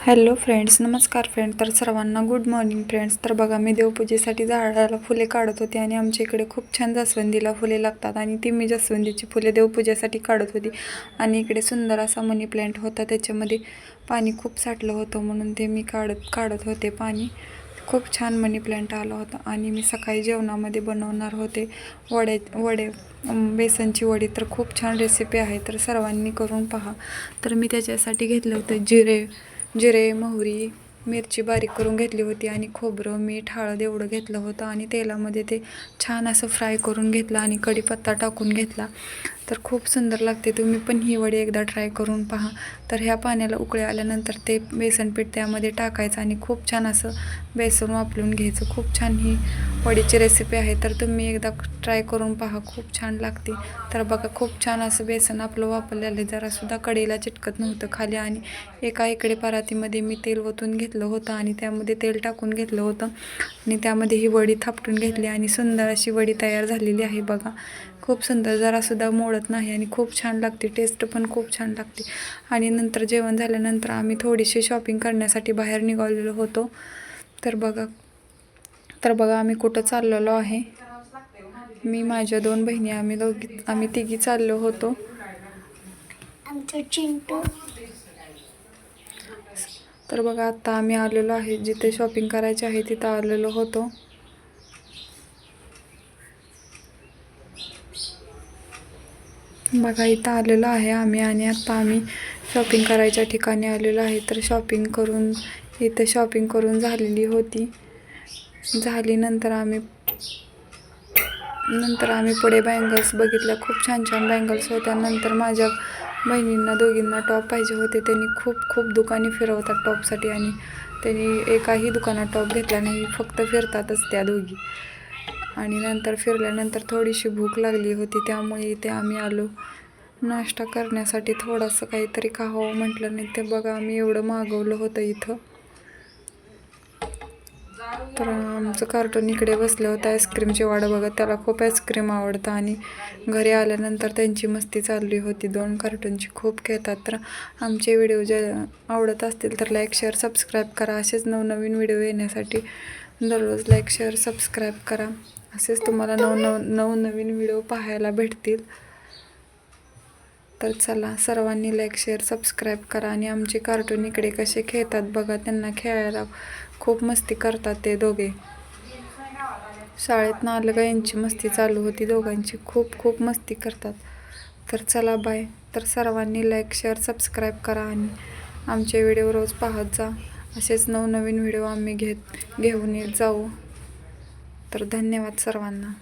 Hello friends नमस्कार friend. तर सर्वांना गुड मॉर्निंग फ्रेंड्स. तर बघा मी देवपूजेसाठी झाडाला फुले काढत होते आणि आमच्या इकडे खूप छान जास्वंदीला फुले लागतात आणि ती मी जास्वंदीची फुले देवपूजेसाठी काढत होती. आणि इकडे सुंदर असा मनी प्लॅन्ट होता त्याच्यामध्ये पाणी खूप साठलं होतं म्हणून ते मी काढत काढत होते. पाणी खूप छान मनी प्लॅन्ट आला होता. आणि मी सकाळी जेवणामध्ये बनवणार होते. वडे वडे बेसनची वडी तर खूप छान रेसिपी आहे. तर सर्वांनी करून पहा. तर मी त्याच्यासाठी घेतलं होतं जिरे जिरे मोहरी मिरची बारीक करून घेतली होती आणि खोबरं मीठ हळद एवढं घेतलं होतं आणि तेलामध्ये ते छान असं फ्राय करून घेतलं आणि कढीपत्ता टाकून घेतला. तर खूप सुंदर लागते. तुम्ही पण ही वडी एकदा ट्राय करून पहा. तर ह्या पाण्याला उकळे आल्यानंतर ते बेसनपीठ त्यामध्ये टाकायचं आणि खूप छान असं बेसन वापरून घ्यायचं. खूप छान ही वडीची रेसिपी आहे. तर तुम्ही एकदा ट्राय करून पहा. खूप छान लागते. तर बघा खूप छान असं बेसन आपलं वापरलेलं जरासुद्धा कडेला चिटकत नव्हतं खाली आणि एका इकडे परातीमध्ये मी तेल ओतून घेतलं होतं आणि त्यामध्ये तेल टाकून घेतलं होतं आणि त्यामध्ये ही वडी थापटून घेतली आणि सुंदर अशी वडी तयार झालेली आहे. बघा खूप सुंदर जरासुद्धा मोडत नाही आणि खूप छान लागते. टेस्ट पण खूप छान लागते. आणि नंतर जेवण झाल्यानंतर आम्ही थोडीशी शॉपिंग करण्यासाठी बाहेर निघालेलो होतो. तर बघा तर बघा आम्ही कुठं चाललेलो आहे. मी माझ्या दोन बहिणी आम्ही दोघी आम्ही तिघी चाललो होतो. आमचं चिंटू. तर बघा आता आम्ही आलेलो आहे. जिथे शॉपिंग करायची आहे तिथं आलेलो होतो. बघा इथं आलेलो आहे आम्ही आणि आता आम्ही शॉपिंग करायच्या ठिकाणी आलेलो आहे. तर शॉपिंग करून इथं शॉपिंग करून झालेली होती. झाली नंतर आम्ही नंतर आम्ही पुढे बँगल्स बघितल्या. खूप छान छान बँगल्स होत्या. नंतर माझ्या बहिणींना दोघींना टॉप पाहिजे होते. त्यांनी खूप खूप दुकाने फिरवतात टॉपसाठी आणि त्यांनी एकाही दुकानात टॉप घेतला नाही. फक्त फिरतातच त्या दोघी. आणि नंतर फिरल्यानंतर थोडीशी भूक लागली होती त्यामुळे इथे आम्ही आलो. नाश्ता करण्यासाठी थोडंसं काहीतरी खावं म्हटलं नाही ते बघा आम्ही एवढं मागवलं होतं इथं. तर आमचं कार्टून इकडे बसलं होतं आईस्क्रीमची वाट बघत. त्याला खूप आईस्क्रीम आवडतं आणि घरी आल्यानंतर त्यांची मस्ती चालली होती. दोन कार्टूनची खूप खेळतात. तर आमचे व्हिडिओ जे आवडत असतील तर लाईक शेअर सबस्क्राईब करा. असेच नवनवीन व्हिडिओ येण्यासाठी दररोज लाईक शेअर सबस्क्राईब करा. असेच तुम्हाला नवनव नवनवीन व्हिडिओ पाहायला भेटतील. तर चला सर्वांनी लाईक शेअर सबस्क्राईब करा आणि आमचे कार्टून इकडे कसे खेळतात बघा त्यांना खेळायला खूप मस्ती करतात ते दोघे. शाळेत आलं का यांची मस्ती चालू होती दोघांची खूप खूप मस्ती करतात. तर चला बाय तर सर्वांनी लाईक शेअर सबस्क्राईब करा आणि आमचे व्हिडिओ रोज पाहत जा. असेच नवनवीन व्हिडिओ आम्ही घेत घेऊन येत जाऊ. तर धन्यवाद सर्वांना.